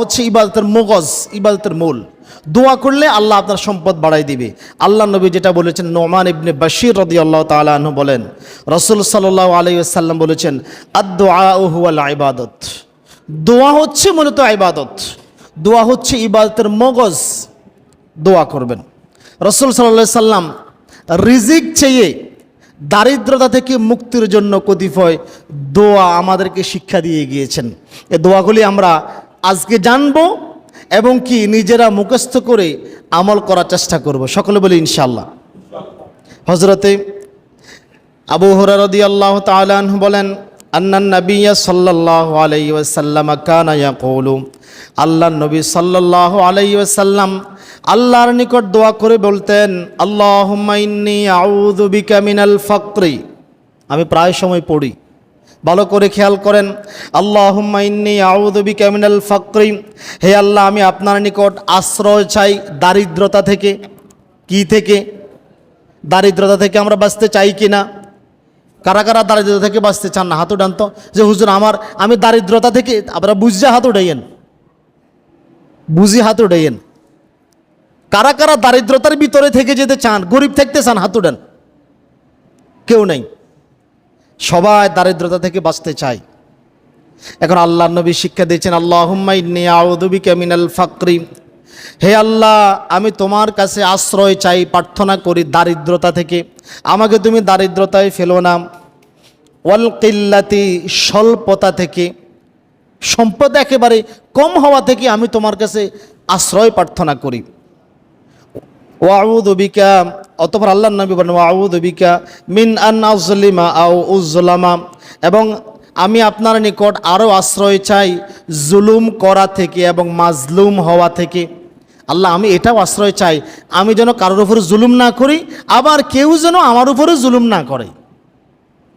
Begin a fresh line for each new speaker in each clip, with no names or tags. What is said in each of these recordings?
হচ্ছে ইবাদতের মগজ, ইবাদতের মূল। দোয়া করলে আল্লাহ আপনার সম্পদ বাড়াই দিবে। আল্লাহ নবী যেটা বলেছেন, নোমান ইবনে বাশির রদি আল্লাহ তালু বলেন, রসুল সাল্লাহ আলাইসাল্লাম বলেছেন আদুয়াল দোয়া হচ্ছে মূলত ইবাদত। দোয়া হচ্ছে ইবাদতের মগজ। দোয়া করবেন। রসুল সাল্লাহ সাল্লাম রিজিক চেয়ে দারিদ্রতা থেকে মুক্তির জন্য কতিপয় দোয়া আমাদেরকে শিক্ষা দিয়ে গিয়েছেন। এ দোয়াগুলি আমরা আজকে জানব এবং কি নিজেরা মুখস্থ করে আমল করার চেষ্টা করব। সকলে বলি ইনশাল্লাহ হজরতে আবু হরারদি আল্লাহ তালাহ বলেন আন্নান নবিয়া সাল্লাহ আলাই ওয়াসাল্লাম কানা ইয়াকুলু। আল্লাহ নবী সাল্লাহ আলাই ওয়াসাল্লাম আল্লাহর নিকট দোয়া করে বলতেন, আল্লাহুম্মা ইন্নী আউযু বিকা মিনাল ফাকরি। আমি প্রায় সময় পড়ি। ভালো করে খেয়াল করেন। আল্লাহ ইন্নী আউযু ক্যামিনাল মিনাল ফাকরি। হে আল্লাহ, আমি আপনার নিকট আশ্রয় চাই দারিদ্রতা থেকে। কি থেকে? দারিদ্রতা থেকে আমরা বাঁচতে চাই কি না কারা কারা দারিদ্রতা থেকে বাঁচতে চান না? হাত উঠান তো। যে হুজুর, আমার, আমি দারিদ্রতা থেকে, আপনারা বুঝে হাত উঠাইয়েন। বুঝি হাত উঠাইয়েন। কারা কারা দারিদ্রতার ভিতরে থেকে যেতে চান, গরিব থাকতে চান, হাত উঠান। কেউ নেই। সবাই দারিদ্রতা থেকে বাঁচতে চায়। এখন আল্লাহ নবী শিক্ষা দিয়েছেন আল্লাহ আউদুবিকা মিনাল ফাকরি। হে আল্লাহ, আমি তোমার কাছে আশ্রয় চাই, প্রার্থনা করি দারিদ্রতা থেকে। আমাকে তুমি দারিদ্রতায় ফেলো না। ওয়াল কিল্লাতি, স্বল্পতা থেকে। সম্পদ একেবারে কম হওয়া থেকে আমি তোমার কাছে আশ্রয় প্রার্থনা করি। ওয়াউদবিকা অতপর আল্লাহ নবী বলেন ওয়াউদিকা মিন আন আউ উজ্জলামা এবং আমি আপনার নিকট আরও আশ্রয় চাই জুলুম করা থেকে এবং মাজলুম হওয়া থেকে। আল্লাহ, আমি এটাও আশ্রয় চাই। আমি যেন কারোর উপরে জুলুম না করি, আবার কেউ যেন আমার উপরে জুলুম না করে।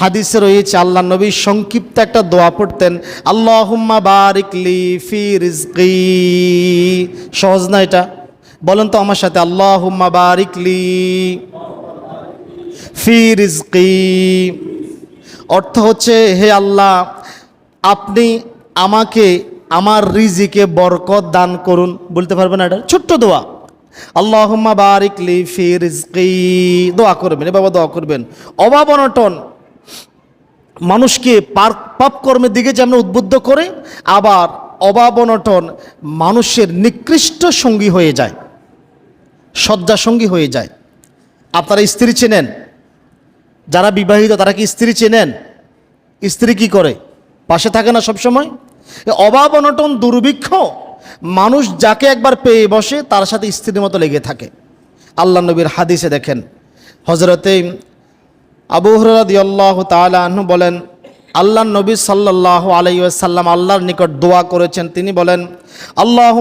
হাদিসে রয়েছে, আল্লাহ নবী সংক্ষিপ্ত একটা দোয়া পড়তেন, আল্লাহুম্মা বারিকলি ফি সহজ না এটা? বলেন তো আমার সাথে, আল্লাহুম্মা বারিকলি ফি অর্থ হচ্ছে, হে আল্লাহ, আপনি আমাকে, আমার রিজিকে বরকত দান করুন। বলতে পারবেন এটা? ছোট্ট দোয়া। আল্লাহুম্মা বারিকলি ফি রিজকি। দোয়া করবেন এ বাবা দোয়া করবেন। অভাব অনটন মানুষকে পাপ কর্মের দিকে যেমন উদ্বুদ্ধ করে, আবার অভাব অনটন মানুষের নিকৃষ্ট সঙ্গী হয়ে যায় শয্যা সঙ্গী হয়ে যায়। আপনারা স্ত্রী চেনেন? যারা বিবাহিত, তারা কি স্ত্রী চেনেন? স্ত্রী কি করে? পাশে থাকে না সবসময়? অভাব অনটন দুর্ভিক্ষ, মানুষ যাকে একবার পেয়ে বসে, তার সাথে স্ত্রীর মতো লেগে থাকে। আল্লাহ নবীর হাদিসে দেখেন হজরতে আবু হরদি আল্লাহ তালু বলেন আল্লাহ নবী সাল্লাহ আলাইসাল্লাম আল্লাহর নিকট দোয়া করেছেন। তিনি বলেন আল্লাহ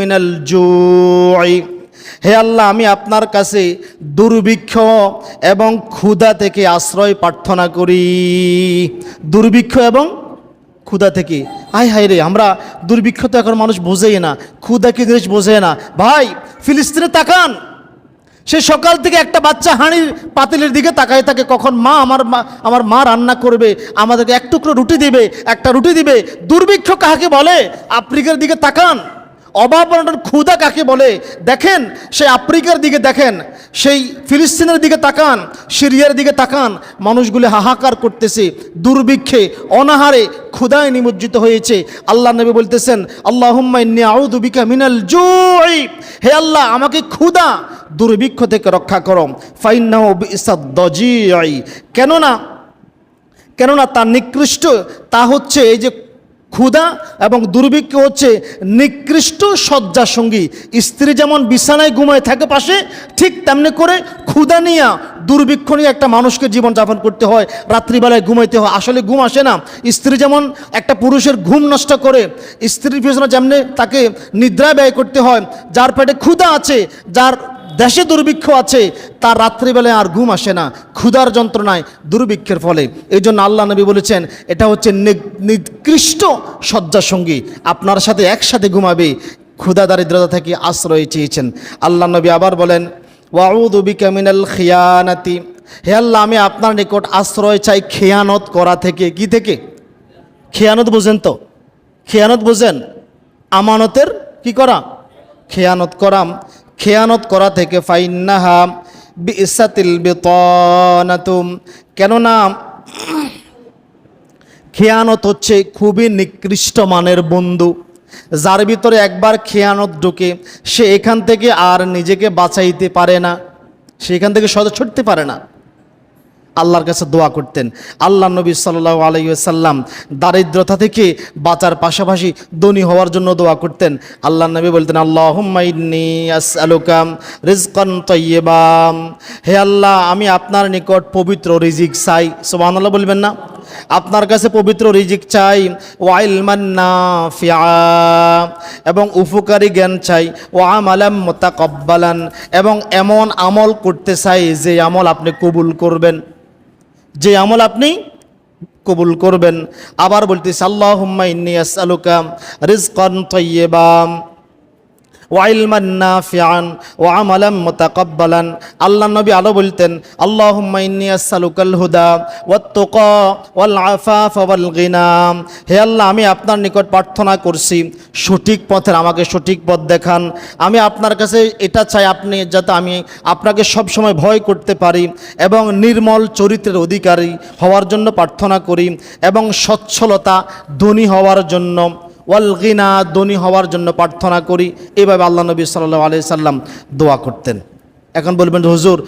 মিনাল জুই। হে আল্লাহ, আমি আপনার কাছে দুর্ভিক্ষ এবং ক্ষুধা থেকে আশ্রয় প্রার্থনা করি। দুর্ভিক্ষ এবং ক্ষুধা থেকে? আয় হায় রে, আমরা দুর্ভিক্ষ তো এখন মানুষ বোঝেই না, ক্ষুধা কি জিনিস বোঝে না। ভাই, ফিলিস্তিনে তাকান। সে সকাল থেকে একটা বাচ্চা হাঁড়ির পাতিলের দিকে তাকায় থাকে, কখন মা আমার মা আমার মা রান্না করবে, আমাদেরকে এক টুকরো রুটি দিবে, একটা রুটি দিবে। দুর্ভিক্ষ কাহাকে বলে? আফ্রিকার দিকে তাকান। অভাব অনটন ক্ষুধা কাকে বলে? দেখেন সেই আফ্রিকার দিকে দেখেন, সেই ফিলিস্তিনের দিকে তাকান, সিরিয়ার দিকে তাকান, মানুষগুলি হাহাকার করতেছে, দুর্ভিক্ষে, অনাহারে ক্ষুধায় নিমজ্জিত হয়েছে। আল্লাহ নবী বলতেছেন আল্লাহ আউদুবিকা মিনাল জুই। হে আল্লাহ, আমাকে ক্ষুধা দুর্ভিক্ষ থেকে রক্ষা করো। কেননা কেননা তার নিকৃষ্ট, তা হচ্ছে এই যে ক্ষুধা এবং দুর্ভিক্ষ হচ্ছে নিকৃষ্ট শয্যা সঙ্গী স্ত্রী যেমন বিছানায় ঘুমায় থাকে পাশে, ঠিক তেমনি করে ক্ষুধা নিয়ে, দুর্ভিক্ষ নিয়ে একটা মানুষকে জীবনযাপন করতে হয়, রাত্রিবেলায় ঘুমাইতে হয়। আসলে ঘুম আসে না। স্ত্রী যেমন একটা পুরুষের ঘুম নষ্ট করে, স্ত্রীর পিছনে যেমনি তাকে নিদ্রা ব্যয় করতে হয়, যার পেটে ক্ষুধা আছে, যার দেশে দুর্ভিক্ষ আছে, তার রাত্রিবেলায় আর ঘুম আসে না। ক্ষুধার যন্ত্রণায় দুর্ভিক্ষের ফলে। এই জন্য আল্লাহ নবী বলেছেন, এটা হচ্ছে নিকৃষ্ট শয্যাসঙ্গী। আপনার সাথে একসাথে ঘুমাবে। ক্ষুধা, দারিদ্রতা থেকে আশ্রয় চেয়েছেন। আল্লাহ নবী আবার বলেন ওয়াউদুবিকা মিনাল খিয়ানাতি। হে আল্লাহ, আমি আপনার নিকট আশ্রয় চাই খেয়ানত করা থেকে। কি থেকে? খেয়ানত বোঝেন তো। খেয়ানত বোঝেন। আমানতের কি করা? খেয়ানত করা খেয়ানত করা থেকে ফাইন্নাহা বিসাতিল বেতনাতুম। কেননা খেয়ানত হচ্ছে খুবই নিকৃষ্ট মানের বন্ধু। যার ভিতরে একবার খেয়ানত ঢুকে সে এখান থেকে আর নিজেকে বাঁচাইতে পারে না। সে এখান থেকে সদা ছুটতে পারে না। আল্লাহর কাছে দোয়া করতেন। আল্লাহ নবী সাল্লাহ আলাইসাল্লাম দারিদ্রতা থেকে বাঁচার পাশাপাশি ধনী হওয়ার জন্য দোয়া করতেন। আল্লাহ নবী বলতেন আল্লাহ আসআলুকাম রিজকান তৈবাম হে আল্লাহ, আমি আপনার নিকট পবিত্র রিজিক চাই। সোমান আল্লাহ বলবেন না? আপনার কাছে পবিত্র রিজিক চাই। ওয়াইল মান্না এবং উপকারী জ্ঞান চাই। ও আমালাম মোতাকব্বালান। এবং এমন আমল করতে চাই যে আমল আপনি কবুল করবেন। যে আমল আপনি কবুল করবেন। আবার বলতেছি আল্লাহুম্মা ইন্নী আসালুকাম রিজকান তাইয়্যিবাম ওয়াইলমান নাফিআন ওয়া আমালাম মুতাকাব্বালান। আল্লাহ নবী আলো বলতেন, আল্লাহুম্মা ইন্নী আসআলুকাল হুদা ওয়াত তুকা ওয়াল আফাফ ওয়াল গিনা। হে আল্লাহ, আমি আপনার নিকট প্রার্থনা করছি, সঠিক পথের আমাকে সঠিক পথ দেখান। আমি আপনার কাছে এটা চাই আপনি, যাতে আমি আপনাকে সব সময় ভয় করতে পারি এবং নির্মল চরিত্রের অধিকারী হওয়ার জন্য প্রার্থনা করি এবং সচ্ছলতা ধনী হওয়ার জন্য ওয়ালগিনা ধনী হওয়ার জন্য প্রার্থনা করি। এভাবে আল্লাহ নবী সাল্লাহ আলি সাল্লাম দোয়া করতেন। এখন বলবেন হুজুর